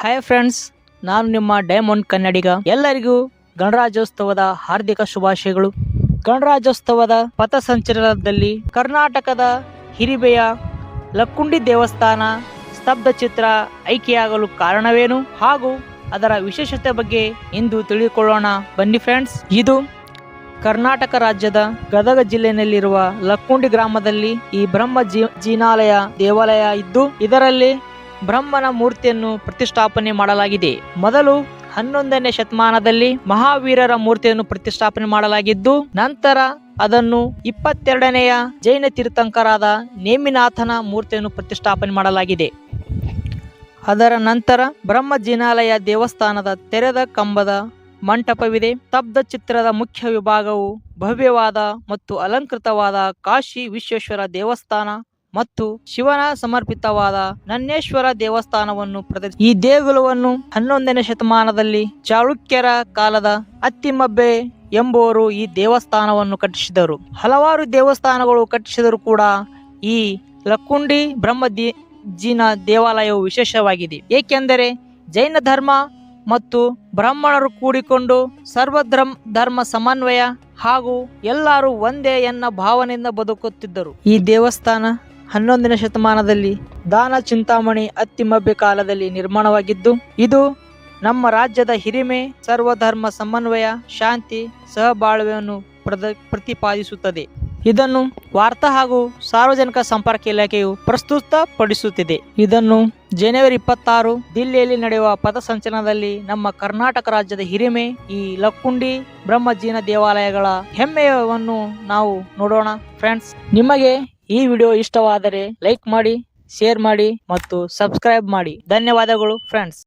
Hi friends ನಾನು ನಿಮ್ಮ diamond ಕನ್ನಡಿಗ. ಎಲ್ಲರಿಗೂ ಗಣರಾಜ್ಯೋತ್ಸವದ ಹಾರ್ದಿಕ ಶುಭಾಶಯಗಳು. ಗಣರಾಜ್ಯೋತ್ಸವದ ಪಥಸಂಚಲನದಲ್ಲಿ ಕರ್ನಾಟಕದ ಹಿರಿಬೆಯ ಲಕ್ಕುಂಡಿ ದೇವಸ್ಥಾನ ಸ್ತಬ್ಧ ಚಿತ್ರ ಆಯ್ಕೆಯಾಗಲು ಕಾರಣವೇನು ಹಾಗೂ ಅದರ ವಿಶೇಷತೆ ಬಗ್ಗೆ ಇಂದು ತಿಳಿದುಕೊಳ್ಳೋಣ. ಬನ್ನಿ ಫ್ರೆಂಡ್ಸ್ ಇದು ಕರ್ನಾಟಕ ರಾಜ್ಯದ ಗದಗ ಜಿಲ್ಲೆಯಲ್ಲಿರುವ ಲಕ್ಕುಂಡಿ ಗ್ರಾಮದಲ್ಲಿ ಈ ಬ್ರಹ್ಮ ಜೀ, ಜೀನಾಲಯ ದೇವಾಲಯ ಇದ್ದು, ಇದರಲ್ಲಿ ಬ್ರಹ್ಮನ ಮೂರ್ತಿಯನ್ನು ಪ್ರತಿಷ್ಠಾಪನೆ ಮಾಡಲಾಗಿದೆ. ಮೊದಲು ಹನ್ನೊಂದನೇ ಶತಮಾನದಲ್ಲಿ ಮಹಾವೀರರ ಮೂರ್ತಿಯನ್ನು ಪ್ರತಿಷ್ಠಾಪನೆ ಮಾಡಲಾಗಿದ್ದು, ನಂತರ ಅದನ್ನು ಇಪ್ಪತ್ತೆರಡನೆಯ ಜೈನ ತೀರ್ಥಂಕರಾದ ನೇಮಿನಾಥನ ಮೂರ್ತಿಯನ್ನು ಪ್ರತಿಷ್ಠಾಪನೆ ಮಾಡಲಾಗಿದೆ. ಅದರ ನಂತರ ಬ್ರಹ್ಮ ಜಿನಾಲಯ ದೇವಸ್ಥಾನದ ತೆರೆದ ಕಂಬದ ಮಂಟಪವಿದೆ. ಸ್ತಬ್ಧ ಚಿತ್ರದ ಮುಖ್ಯ ವಿಭಾಗವು ಭವ್ಯವಾದ ಮತ್ತು ಅಲಂಕೃತವಾದ ಕಾಶಿ ವಿಶ್ವೇಶ್ವರ ದೇವಸ್ಥಾನ ಮತ್ತು ಶಿವನ ಸಮರ್ಪಿತವಾದ ನನ್ನೇಶ್ವರ ದೇವಸ್ಥಾನವನ್ನು ಪ್ರದರ್ಶಿ ಈ ದೇಗುಲವನ್ನು ಹನ್ನೊಂದನೇ ಶತಮಾನದಲ್ಲಿ ಚಾಳುಕ್ಯರ ಕಾಲದ ಅತ್ತಿಮಬ್ಬೆ ಎಂಬುವರು ಈ ದೇವಸ್ಥಾನವನ್ನು ಕಟ್ಟಿಸಿದರು. ಹಲವಾರು ದೇವಸ್ಥಾನಗಳು ಕಟ್ಟಿಸಿದರೂ ಕೂಡ ಈ ಲಕ್ಕುಂಡಿ ಬ್ರಹ್ಮದಿ ಜಿನ ದೇವಾಲಯವು ವಿಶೇಷವಾಗಿದೆ. ಏಕೆಂದರೆ ಜೈನ ಧರ್ಮ ಮತ್ತು ಬ್ರಾಹ್ಮಣರು ಕೂಡಿಕೊಂಡು ಸರ್ವಧರ್ಮ ಧರ್ಮ ಸಮನ್ವಯ ಹಾಗೂ ಎಲ್ಲರೂ ಒಂದೇ ಎನ್ನ ಭಾವನೆಯಿಂದ ಬದುಕುತ್ತಿದ್ದರು. ಈ ದೇವಸ್ಥಾನ ಹನ್ನೊಂದನೇ ಶತಮಾನದಲ್ಲಿ ದಾನ ಚಿಂತಾಮಣಿ ಅತ್ತಿಮಬ್ಬೆ ಕಾಲದಲ್ಲಿ ನಿರ್ಮಾಣವಾಗಿದ್ದು, ಇದು ನಮ್ಮ ರಾಜ್ಯದ ಹಿರಿಮೆ, ಸರ್ವಧರ್ಮ ಸಮನ್ವಯ, ಶಾಂತಿ, ಸಹಬಾಳ್ವೆಯನ್ನು ಪ್ರದ, ಪ್ರತಿಪಾದಿಸುತ್ತದೆ. ಇದನ್ನು ವಾರ್ತಾ ಹಾಗೂ ಸಾರ್ವಜನಿಕ ಸಂಪರ್ಕ ಇಲಾಖೆಯು ಪ್ರಸ್ತುತಪಡಿಸುತ್ತಿದೆ. ಇದನ್ನು ಜನವರಿ ಇಪ್ಪತ್ತಾರು ದಿಲ್ಲಿಯಲ್ಲಿ ನಡೆಯುವ ಪಥಸಂಚಲನದಲ್ಲಿ ನಮ್ಮ ಕರ್ನಾಟಕ ರಾಜ್ಯದ ಹಿರಿಮೆ, ಈ ಲಕ್ಕುಂಡಿ ಬ್ರಹ್ಮಜೀನ ದೇವಾಲಯಗಳ ಹೆಮ್ಮೆಯನ್ನು ನಾವು ನೋಡೋಣ. ಫ್ರೆಂಡ್ಸ್, ನಿಮಗೆ ಈ ವಿಡಿಯೋ ಇಷ್ಟವಾದರೆ ಲೈಕ್ ಮಾಡಿ ಶೇರ್ ಮಾಡಿ ಮತ್ತು ಸಬ್ಸ್ಕ್ರೈಬ್ ಮಾಡಿ. ಧನ್ಯವಾದಗಳು ಫ್ರೆಂಡ್ಸ್